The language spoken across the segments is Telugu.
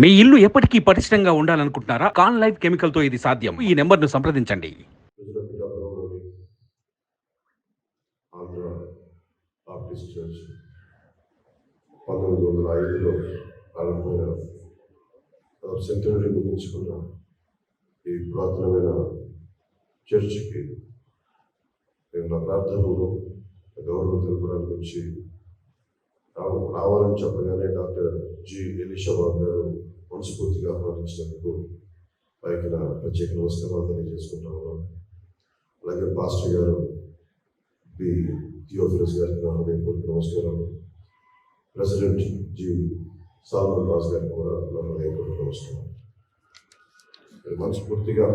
మీ ఇల్లు ఎప్పటికీ పటిష్టంగా ఉండాలనుకుంటున్నారా? కాన్ లైఫ్ కెమికల్తో ఇది సాధ్యం. ఈ నెంబర్ను సంప్రదించండి. చర్చ్ పంతొమ్మిది వందల ఐదులో ప్రారంభమైన సెంటనరీ ముగించుకున్న ఈ పురాతనమైన చర్చికి నేను నా ప్రార్థనలో గౌరవం తెలపడానికి వచ్చి రావాలని చెప్పగానే డాక్టర్ జి ఎలిషాబాద్ గారు మనస్ఫూర్తిగా ఆహ్వానించినందుకు వారికి నా ప్రత్యేక నమస్కారాలు తెలియజేసుకుంటా అలాగే పాస్టర్ గారు బి. థియోఫిలస్ గారికి నా హృదయపూర్వక నమస్కారాలు. President G. సాల్మన్ రాజ్ గారికి కూడా నా హృదయపూర్వక నమస్కారం మనస్ఫూర్తిగా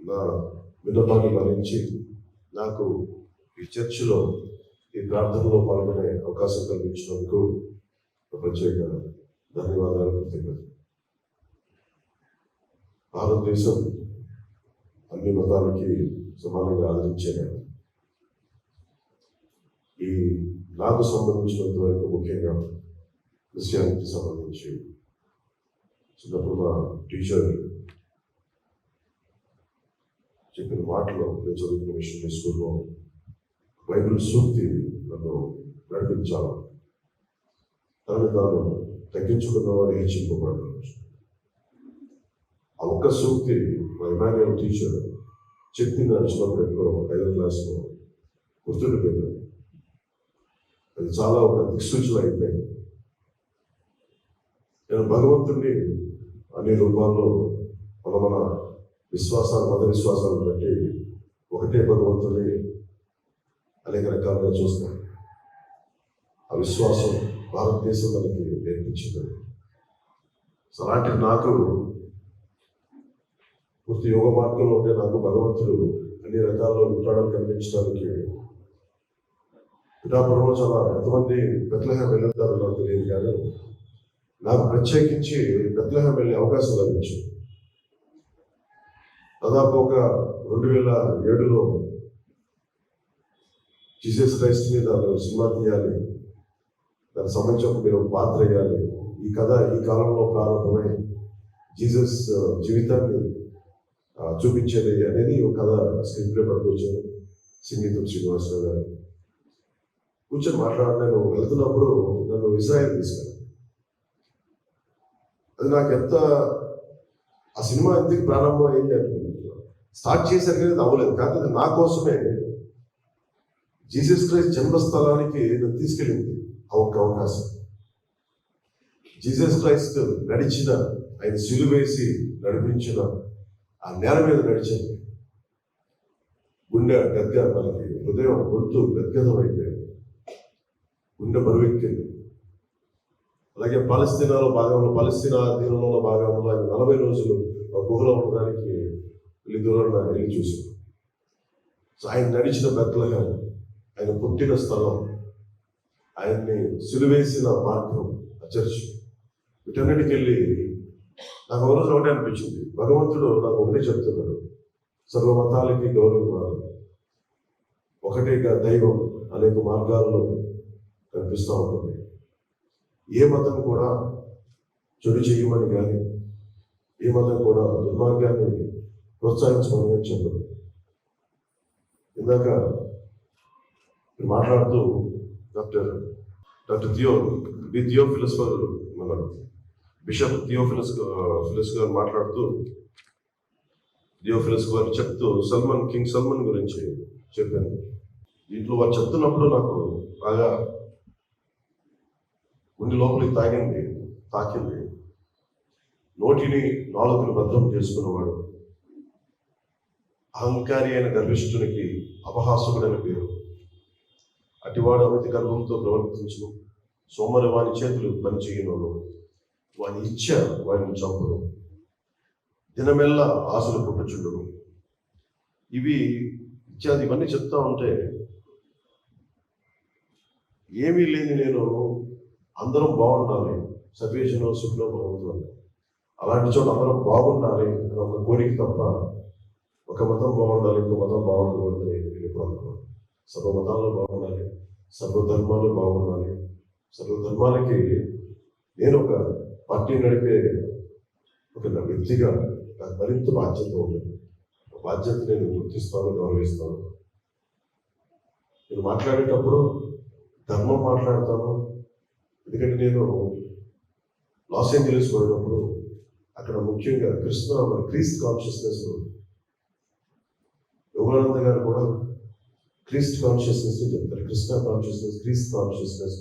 నా విన్నపాన్ని మరించి నాకు ఈ చర్చిలో ఈ ప్రార్థనలో పాల్గొనే అవకాశం కల్పించినందుకు ప్రత్యేక ధన్యవాదాలు కృతజ్ఞతలు. భారతదేశం అన్ని మతాలకి సమానంగా ఆదరించే ఈ నాకు సంబంధించినంత వరకు ముఖ్యంగా క్రిస్టియానిటీకి సంబంధించి చిన్నప్పుడు మా టీచర్ చెప్పిన మాటలో నేను చదువుకున్న విషయం స్కూల్లో బైబిల్ సూక్తి నన్ను నడిపించాలి తనని తాను తగ్గించుకున్నవాడు హెచ్చింపబడ్డాడు ఆ ఒక్క సూక్తి మా ఇమాన్యుయల్ టీచర్ చెప్పిన చిన్నప్పుడు ఎప్పుడో ఐదో క్లాస్లో గుర్తుండిపోయింది అది చాలా ఒక దిక్సూచన అయిపోయింది. నేను భగవంతుడిని అన్ని రూపాల్లో మన మన విశ్వాసాలు మత విశ్వాసాలను బట్టి ఒకటే భగవంతుడిని అనేక రకాలుగా చూస్తాం ఆ విశ్వాసం భారతదేశం మనకి నేర్పించింది. సో అలాంటి నాకు పూర్తి యోగ మార్గంలో ఉంటే నాకు భగవంతుడు అన్ని రకాల్లో ఉంటాడని కనిపించడానికి పిఠాపురంలో చాలా ఎంతమంది బెత్లహం వెళ్ళుంటారో నాకు తెలియదు కానీ నాకు ప్రత్యేకించి బెత్లహం వెళ్ళే అవకాశం లభించింది. దాదాపు ఒక రెండు వేల ఏడులో జీసస్ క్రైస్ట్ మీద సినిమా తీయాలి దానికి సంబంధించి ఒక మీరు ఒక పాత్ర వేయాలి. ఈ కథ ఈ కాలంలో ప్రారంభమై జీసస్ జీవితాన్ని చూపించేది అనేది ఒక కథ స్క్రీన్ ప్లే పట్టుకొచ్చాను సింగీతం శ్రీనివాసరావు గారు. కూర్చొని మాట్లాడినాను వెళ్తున్నప్పుడు నన్ను ఇజ్రాయెల్ తీసుకున్నాను అది నాకు ఎంత ఆ సినిమా ఎందుకు ప్రారంభం అయింది అనుకుంటున్నాను స్టార్ట్ చేశారు కానీ అవ్వలేదు. కానీ అది నా కోసమే జీసస్ క్రైస్ట్ జన్మస్థలానికి నన్ను తీసుకెళ్ళింది. ఆ అవకాశం జీసస్ క్రైస్ట్ నడిచిన ఆయన సిలువేసి నడిపించిన ఆ నేల మీద నడిచింది గుండె గద్గ మనకి హృదయం గొంతు గద్గదం అయిపోయింది గుండె బరువెక్కింది. అలాగే పాలస్తీనాలో భాగంలో పాలస్తీనా దీనంలో భాగంలో ఆయన నలభై రోజులు ఒక గుహలో ఉండడానికి వెళ్ళి దూరంగా వెళ్ళి చూసాం సో ఆయన నడిచిన బెత్తలగా ఆయన పుట్టిన స్థలం ఆయన్ని సిలువేసిన మార్గం చర్చ్. వీటన్నిటికి వెళ్ళి నాకు ఒక రోజు ఒకటే అనిపించింది. భగవంతుడు నాకు ఒకటే చెప్తున్నాడు. సర్వ మతాలకి గౌరవం ఇవ్వాలి ఒకటేగా దైవం అనేక మార్గాల్లో కనిపిస్తూ ఉంటుంది. ఏ మతం కూడా చెడు చేయమని కానీ ఏ మతం కూడా దుర్మార్గాన్ని ప్రోత్సహించమని కానీ చెప్పదు ఇందాక మాట్లాడుతూ doctor doctor Theo B Theo philosopher మన బిషప్ థియో ఫిలస్ ఫిలస్ గారు మాట్లాడుతూ థియో ఫిలస్ గారు చెప్తూ సల్మాన్ కింగ్ సల్మాన్ గురించి చెప్పాను. దీంట్లో వారు చెప్తున్నప్పుడు నాకు బాగా గుండె లోపలికి తాగింది తాకింది. నోటిని నాలుగుని భద్రం చేసుకున్నవాడు అహంకారి అయిన గర్విష్ఠునికి అపహాసుకుడని పేరు. అటివాడు అమితి గర్భంతో ప్రవర్తించు సోమరు వాని చేతులు పనిచేయను వాని ఇచ్చ వారిని చంపును. దినమెల్ల ఆశలు పుట్టుచుండును. ఇవి ఇత్యాది ఇవన్నీ చెప్తా ఉంటే ఏమీ లేని నేను అందరం బాగుండాలి. సర్వేషన్ సుఖలో బాగుంటుంది అలాంటి చోట అందరం బాగుండాలి అని ఒక కోరిక తప్ప ఒక మతం బాగుండాలి ఇంకో మతం బాగుండకూడదు నేను ఎప్పుడు అనుకోను. సర్వ మతాల్లో బాగుండాలి సర్వ ధర్మాలు బాగుండాలి. సర్వధర్మాలకి నేను ఒక పార్టీ నడిపే ఒక వ్యక్తిగా నాకు మరింత బాధ్యత ఉంటుంది. బాధ్యత నేను గుర్తిస్తాను గౌరవిస్తాను. నేను మాట్లాడేటప్పుడు ధర్మం మాట్లాడతాను. ఎందుకంటే నేను లాస్ ఏంజలీస్ పోయినప్పుడు అక్కడ ముఖ్యంగా కృష్ణ మన క్రీస్త్ కాన్షియస్నెస్ యోగానంద గారు కూడా క్రీస్ట్ కాన్షియస్నెస్ చెప్తారు కృష్ణ కాన్షియస్నెస్ క్రీస్త్ కాన్షియస్నెస్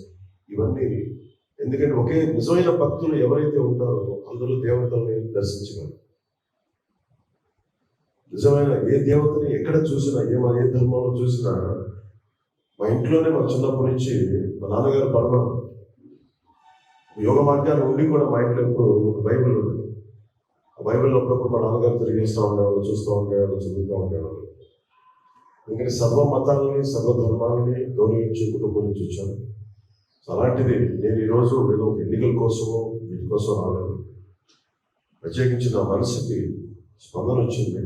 ఇవన్నీ. ఎందుకంటే ఒకే నిజమైన భక్తులు ఎవరైతే ఉంటారో అందరూ దేవతల్ని దర్శించగలరు. నిజమైన ఏ దేవతని ఎక్కడ చూసినా ఏ ఏ ధర్మంలో చూసినా మా ఇంట్లోనే మా చిన్నప్పటి నుంచి మా నాన్నగారు పరమ యోగ మార్గాన్ని ఉండి కూడా మా ఇంట్లో ఎప్పుడు బైబిల్ ఉంది ఆ బైబిల్ అప్పుడప్పుడు మా నాన్నగారు తిరిగేస్తూ ఉండేవాళ్ళు చూస్తూ ఉండేవాళ్ళు చదువుతూ ఉండేవాళ్ళు. ఇక్కడ సర్వ మతాలని సర్వ ధర్మాలని గౌరవించే కుటుంబం నుంచి వచ్చాను. సో అలాంటిది నేను ఈరోజు ఏదో ఎన్నికల కోసమో వీటి కోసం రాలేదు. ప్రత్యేకించి నా మనసుకి స్పందన వచ్చింది.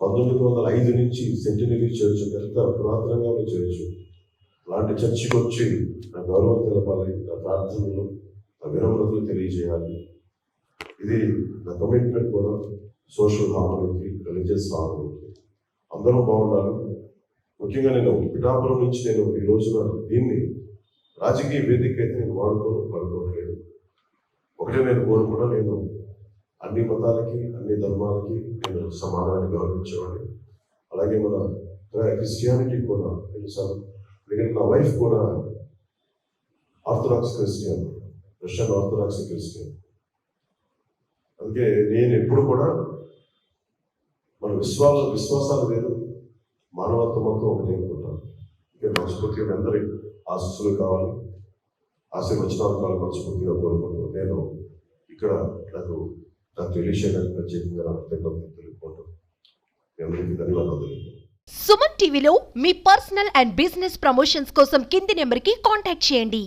పంతొమ్మిది వందల ఐదు నుంచి సెంటినరీ చర్చ్ ఎంత పురాతనంగా ఉన్న చర్చ్. అలాంటి చర్చికి వచ్చి నా గౌరవం తెలపాలి నా ప్రార్థనలు నా విరమణలు తెలియజేయాలి. ఇది నా కమిట్మెంట్ కూడా సోషల్ హార్మోనీకి రిలీజియస్ హార్మోనీకి అందరూ బాగున్నారు. ముఖ్యంగా నేను పిఠాపురం నుంచి నేను ఈ రోజున దీన్ని రాజకీయ వేదిక అయితే నేను వాడుకోను పడుకోవట్లేదు ఒకటే నేను కోరుకున్నా నేను అన్ని మతాలకి అన్ని ధర్మాలకి నేను సమానాన్ని గౌరవించేవాడిని. అలాగే మన క్రిస్టియానిటీ కూడా నేను ఎందుకంటే నా వైఫ్ కూడా orthodox Christian Russian orthodox Christian. అందుకే నేను ఎప్పుడు కూడా మన విశ్వాస విశ్వాసాలు వేరు మానవత్వం మొత్తం ఒకటి అనుకుంటాం. ఇంకా మనస్ఫూర్తిగా అందరి ఆశస్సులు కావాలి. ఆశీర్వచనాలు కావాలి మనస్ఫూర్తిగా కోరుకుంటున్నాను. నేను ఇక్కడ నాకు డాక్టర్ ఎలీషా గారికి ప్రత్యేకంగా నాకు కృతజ్ఞతలు తెలుపుకుంటాను మీ అందరికీ ధన్యవాదాలు సుమన్ టీవీలో మీ పర్సనల్ అండ్ బిజినెస్ ప్రమోషన్స్ కోసం కింది నెంబర్కి కాంటాక్ట్ చేయండి.